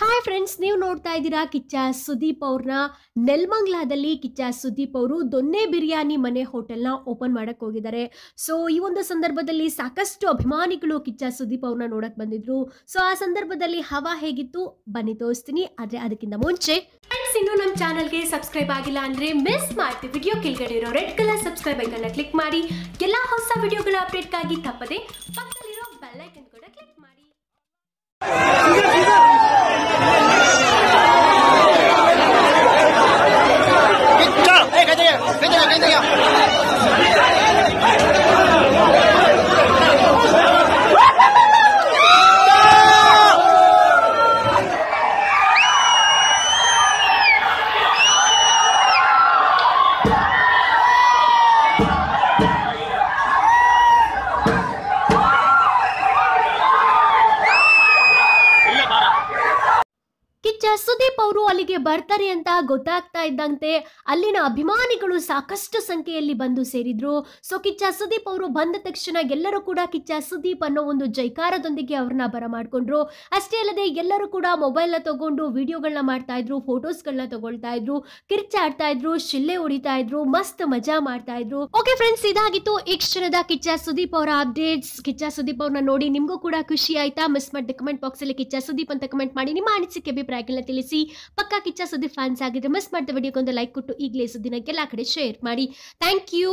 Hi friends ನೀವು ನೋಡ್ತಾ ಇದ್ದೀರಾ ಕಿಚ್ಚ ಸುದೀಪ್ ಅವ್ರನ್ನ ನೆಲ್ಮಂಗ್ಲಾದಲ್ಲಿ ಕಿಚ್ಚ ಸುದೀಪ್ ಅವರು ದೊನ್ನೆ ಬಿರಿಯಾನಿ ಮನೆ ಹೋಟೆಲ್ನ ಓಪನ್ ಮಾಡಕ್ಕೆ ಹೋಗಿದ್ದಾರೆ. ಸೊ ಈ ಒಂದು ಸಂದರ್ಭದಲ್ಲಿ ಸಾಕಷ್ಟು ಅಭಿಮಾನಿಗಳು ಕಿಚ್ಚ ಸುದೀಪ್ ಅವ್ರನ್ನ ನೋಡಕ್ ಬಂದಿದ್ರು. ಸೊ ಆ ಸಂದರ್ಭದಲ್ಲಿ ಹವಾ ಹೇಗಿತ್ತು? ಬನ್ನಿ ತೋರಿಸ್ತೀನಿ, ಆದ್ರೆ ಅದಕ್ಕಿಂತ ಮುಂಚೆ ಫ್ರೆಂಡ್ಸ್ ಇನ್ನು ನಮ್ಮ ಚಾನಲ್ಗೆ ಸಬ್ಸ್ಕ್ರೈಬ್ ಆಗಿಲ್ಲ ಅಂದ್ರೆ ಮಿಸ್ ಮಾಡ್ತಿ ವಿಡಿಯೋ ಕೆಳಗಡೆ ಇರೋ ರೆಡ್ ಕಲರ್ ಸಬ್ಸ್ಕ್ರೈಬ್ ಐಕನ್ನ ಕ್ಲಿಕ್ ಮಾಡಿ. ಎಲ್ಲಾ ಹೊಸ ವಿಡಿಯೋಗಳ ಅಪ್ಡೇಟ್ಗಾಗಿ ತಪ್ಪದೆ Thank you. ಸುದೀಪ್ ಅವರು ಅಲ್ಲಿಗೆ ಬರ್ತಾರೆ ಅಂತ ಗೊತ್ತಾಗ್ತಾ ಇದ್ದಂತೆ ಅಲ್ಲಿನ ಅಭಿಮಾನಿಗಳು ಸಾಕಷ್ಟು ಸಂಖ್ಯೆಯಲ್ಲಿ ಬಂದು ಸೇರಿದ್ರು. ಸೊ ಕಿಚ್ಚ ಸುದೀಪ್ ಅವರು ಬಂದ ತಕ್ಷಣ ಎಲ್ಲರೂ ಕೂಡ ಕಿಚ್ಚ ಸುದೀಪ್ ಅನ್ನೋ ಒಂದು ಜೈಕಾರದೊಂದಿಗೆ ಅವ್ರನ್ನ ಬರಮಾಡ್ಕೊಂಡ್ರು ಅಷ್ಟೇ ಅಲ್ಲದೆ ಎಲ್ಲರೂ ಕೂಡ ಮೊಬೈಲ್ನ ತಗೊಂಡು ವಿಡಿಯೋಗಳನ್ನ ಮಾಡ್ತಾ ಇದ್ರು ಫೋಟೋಸ್ಗಳನ್ನ ತಗೊಳ್ತಾ ಇದ್ರು ಕಿರ್ಚಾಡ್ತಾ ಇದ್ರು, ಶಿಲ್ಲೆ ಹೊಡಿತಾ ಇದ್ರು, ಮಸ್ತ್ ಮಜಾ ಮಾಡ್ತಾ ಇದ್ರು. ಓಕೆ ಫ್ರೆಂಡ್ಸ್ ಇದಾಗಿತ್ತು ಈ ಕ್ಷಣದ ಕಿಚ್ಚ ಸುದೀಪ್ ಅವರ ಅಪ್ಡೇಟ್ಸ್ ಕಿಚ್ಚ ಸುದೀಪ್ ಅವ್ರನ್ನ ನೋಡಿ ನಿಮ್ಗೂ ಕೂಡ ಖುಷಿ ಆಯ್ತಾ? ಮಿಸ್ ಮಾಡಿದ ಕಮೆಂಟ್ ಬಾಕ್ಸ್ ಅಲ್ಲಿ ಕಿಚ್ಚ ಸುದೀಪ್ ಅಂತ ಕಮೆಂಟ್ ಮಾಡಿ. ನಿಮ್ಮ ಅನಿಸಿಕೆ, ಅಭಿಪ್ರಾಯಗಳನ್ನ ತಿಳಿಸಿ, ಪಕ್ಕಾ ಕಿಚ್ಚ ಸುದ್ದಿ ಫ್ಯಾನ್ಸ್ ಆಗಿದ್ರೆ ಮಿಸ್ ಮಾಡಿದ ವಿಡಿಯೋಗೊಂದು ಲೈಕ್ ಕೊಟ್ಟು ಈಗಲೇ ಸುದ್ದಿನ ಎಲ್ಲ ಕಡೆ ಶೇರ್ ಮಾಡಿ. Thank you